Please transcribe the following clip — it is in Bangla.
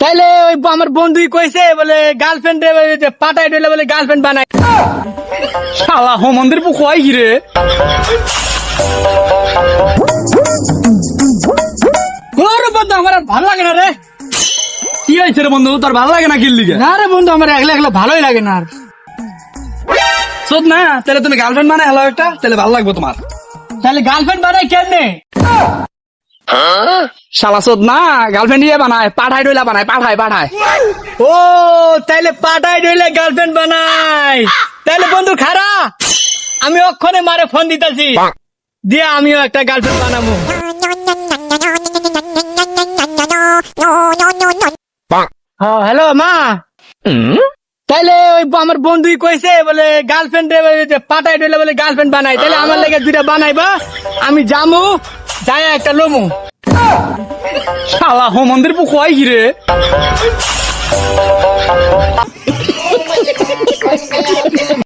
তাইলে ওই আমার বন্ধুই কইছে বলে গার্লফ্রেন্ড পাঠাই দিলে বলে গার্লফ্রেন্ড বানাই শালা হোমন্দির বুক হয় কি রে? ওরে বন্ধু আমার ভালো লাগে না রে। কি হয়েছে রে বন্ধু? তোর ভালো লাগে না কিল্লি না রে বন্ধু আমার একলা একলা ভালোই লাগে না আর। শোধ না তাহলে তুমি গার্লফ্রেন্ড বানাই হলো একটা তাহলে ভালো লাগবে তোমার। তাহলে গার্লফ্রেন্ড বানাই কেমনে? শালা শোধ না গার্লফ্রেন্ড ইয়ে বানায় পাঠাই ডইলা বানায় পাঠায় পাঠায়। ও তাইলে পাঠাই দিলে গার্লফ্রেন্ড বানাই তাইলে বন্ধু খারা আমি অক্ষণে মারে ফোন দিতেছি। দিয়ে আমিও একটা গার্লফ্রেন্ড বানাবো হ্যাঁ হ্যালো মা। তাইলে ওই আমার বন্ধুই কইছে বলে গার্লফ্রেন্ড পাঠাই দিলে বলে গার্লফ্রেন্ড বানাই তাহলে আমার লেগে দুইটা বানাইবা। আমি জামু যাই একটা লমু। শালা হোমন্দির বুক হয় কি রে?